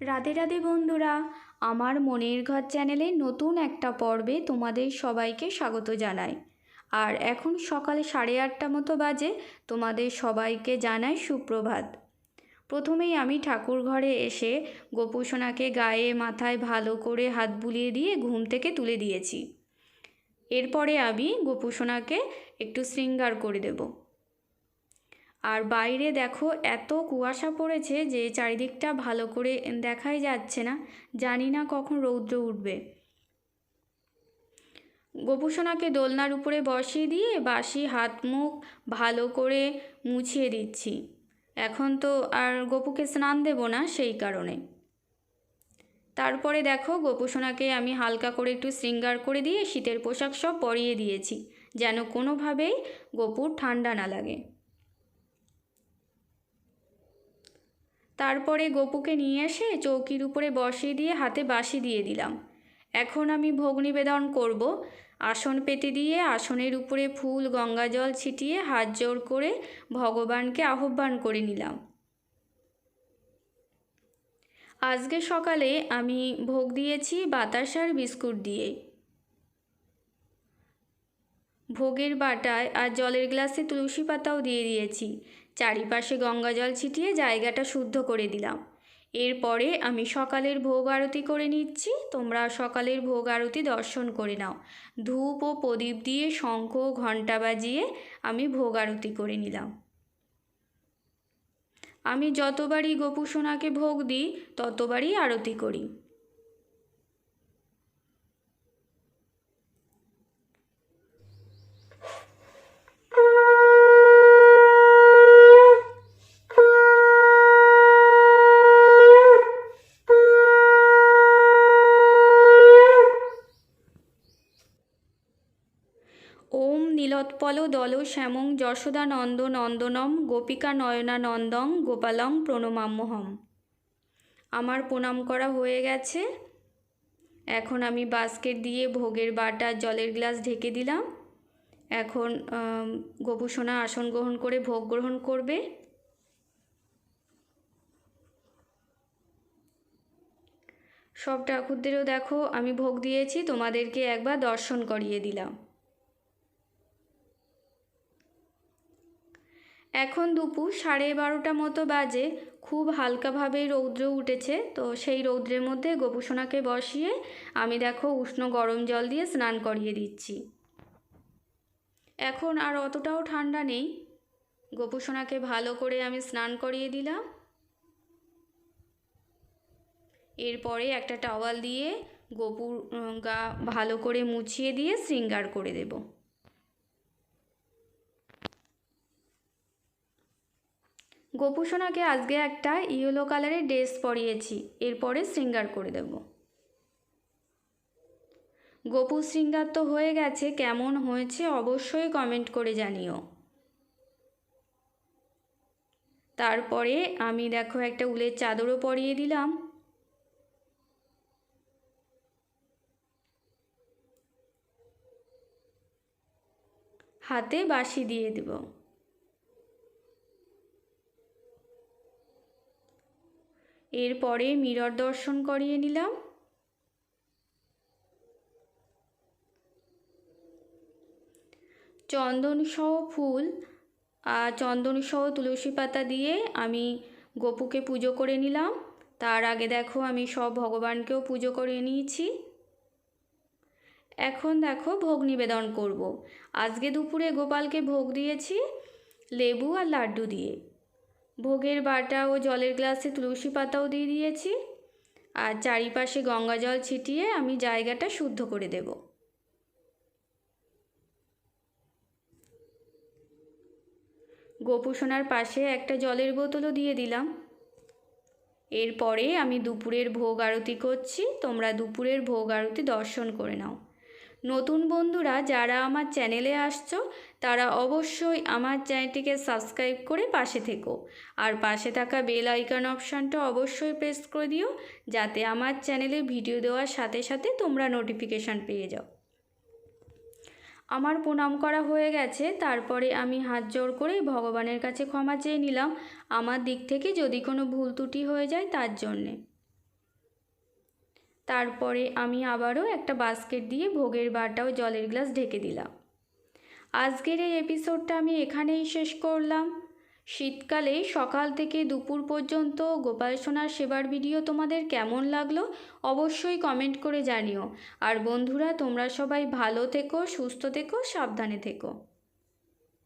রাধে রাধে বন্ধুরা, আমার মনের ঘর চ্যানেলে নতুন একটা পর্বে তোমাদের সবাইকে স্বাগত জানাই। আর এখন সকাল সাড়ে আটটা মতো বাজে, তোমাদের সবাইকে জানাই সুপ্রভাত। প্রথমেই আমি ঠাকুর ঘরে এসে গোপুসোনাকে গায়ে, মাথায় ভালো করে হাত বুলিয়ে দিয়ে ঘুম থেকে তুলে দিয়েছি। এরপরে আমি গোপুসোনাকে একটু শৃঙ্গার করে দেবো। আর বাইরে দেখো এত কুয়াশা পড়েছে যে চারিদিকটা ভালো করে দেখাই যাচ্ছে না। জানি না কখন রৌদ্র উঠবে। গোপুসোনাকে দোলনার উপরে বসিয়ে দিয়ে বাসি হাত মুখ ভালো করে মুছিয়ে দিচ্ছি। এখন তো আর গপুকে স্নান দেব না সেই কারণে। তারপরে দেখো গোপুসোনাকে আমি হালকা করে একটু শৃঙ্গার করে দিয়ে শীতের পোশাক সব পরিয়ে দিয়েছি, যেন কোনোভাবেই গোপুর ঠান্ডা না লাগে। তারপরে গপুকে নিয়ে এসে চৌকির উপরে বসিয়ে দিয়ে হাতে বাসি দিয়ে দিলাম। এখন আমি ভোগ নিবেদন করব। আসন পেতে দিয়ে আসনের উপরে ফুল, গঙ্গা জল ছিটিয়ে হাত জোর করে ভগবানকে আহ্বান করে নিলাম। আজকে সকালে আমি ভোগ দিয়েছি বাতাসার বিস্কুট দিয়ে। ভোগের বাটায় আর জলের গ্লাসে তুলসী পাতাও দিয়ে দিয়েছি। চারিপাশে গঙ্গা জল ছিটিয়ে জায়গাটা শুদ্ধ করে দিলাম। এরপরে আমি সকালের ভোগ আরতি করে নিচ্ছি। তোমরা সকালের ভোগ আরতি দর্শন করে নাও। ধূপ ও প্রদীপ দিয়ে শঙ্খ ঘণ্টা বাজিয়ে আমি ভোগ আরতি করে নিলাম। আমি যতবারই গোপুসোনাকে ভোগ দিই, ততবারই আরতি করি। নীলোৎপল দল শ্যামং যশোদা নন্দ নন্দনম, গোপিকা নয়না নন্দং, গোপালং প্রণমাম্যহম। আমার প্রণাম করা হয়ে গেছে। এখন আমি বাস্কেট দিয়ে ভোগের বাটা জলের গ্লাস ঢেকে দিলাম। এখন গোপুসোনা আসন গ্রহণ করে ভোগ গ্রহণ করবে। সব ঠাকুরদেরও দেখো, আমি ভোগ দিয়েছি, তোমাদেরকে একবার দর্শন করিয়ে দিলাম। এখন দুপুর সাড়ে বারোটা মতো বাজে, খুব হালকাভাবেই রৌদ্র উঠেছে, তো সেই রৌদ্রের মধ্যে গোপুসোনাকে বসিয়ে আমি দেখো উষ্ণ গরম জল দিয়ে স্নান করিয়ে দিচ্ছি। এখন আর অতটাও ঠান্ডা নেই। গোপুসোনাকে ভালো করে আমি স্নান করিয়ে দিলাম। এরপরে একটা টাওয়াল দিয়ে গোপুর গা ভালো করে মুছিয়ে দিয়ে শৃঙ্গার করে দেবো। গোপুসোনাকে আজকে একটা ইয়েলো কালারের ড্রেস পরিয়েছি, এরপরে শৃঙ্গার করে দেব। গোপু শৃঙ্গার তো হয়ে গেছে, কেমন হয়েছে অবশ্যই কমেন্ট করে জানিও। তারপরে আমি দেখো একটা উলের চাদরও পরিয়ে দিলাম। হাতে বাসি দিয়ে দেবো। এরপরে মিরর দর্শন করিয়ে নিলাম। চন্দনসহ ফুল আর চন্দনসহ তুলসী পাতা দিয়ে আমি গোপুকে পুজো করে নিলাম। তার আগে দেখো আমি সব ভগবানকেও পুজো করে নিয়েছি। এখন দেখো ভোগ নিবেদন করব। আজকে দুপুরে গোপালকে ভোগ দিয়েছি লেবু আর লাড্ডু দিয়ে। ভোগের বাটা ও জলের গ্লাসে তুলসী পাতাও দিয়ে দিয়েছি। আর চারিপাশে গঙ্গা জল ছিটিয়ে আমি জায়গাটা শুদ্ধ করে দেব। গোপুসোনার পাশে একটা জলের বোতলও দিয়ে দিলাম। এরপরে আমি দুপুরের ভোগ আরতি করছি। তোমরা দুপুরের ভোগ আরতি দর্শন করে নাও। নতুন বন্ধুরা যারা আমার চ্যানেলে আসছো, তারা অবশ্যই আমার চ্যানেলটিকে সাবস্ক্রাইব করে পাশে থেকো। আর পাশে থাকা বেল আইকন অপশানটা অবশ্যই প্রেস করে দিও, যাতে আমার চ্যানেলে ভিডিও দেওয়ার সাথে সাথে তোমরা নোটিফিকেশান পেয়ে যাও। আমার প্রণাম করা হয়ে গেছে, তারপরে আমি হাত জোর করে ভগবানের কাছে ক্ষমা চেয়ে নিলাম। আমার দিক থেকে যদি কোনো ভুল ত্রুটি হয়ে যায় তার জন্যে। তারপরে আমি আবারও একটা বাস্কেট দিয়ে ভোগের বাটাও জলের গ্লাস ঢেকে দিলাম। আজকের এই এপিসোডটা আমি এখানেই শেষ করলাম। শীতকালে সকাল থেকে দুপুর পর্যন্ত গোপাল সোনার সেবার ভিডিও তোমাদের কেমন লাগল অবশ্যই কমেন্ট করে জানিও। আর বন্ধুরা, তোমরা সবাই ভালো থেকো, সুস্থ থেকো, সাবধানে থেকো।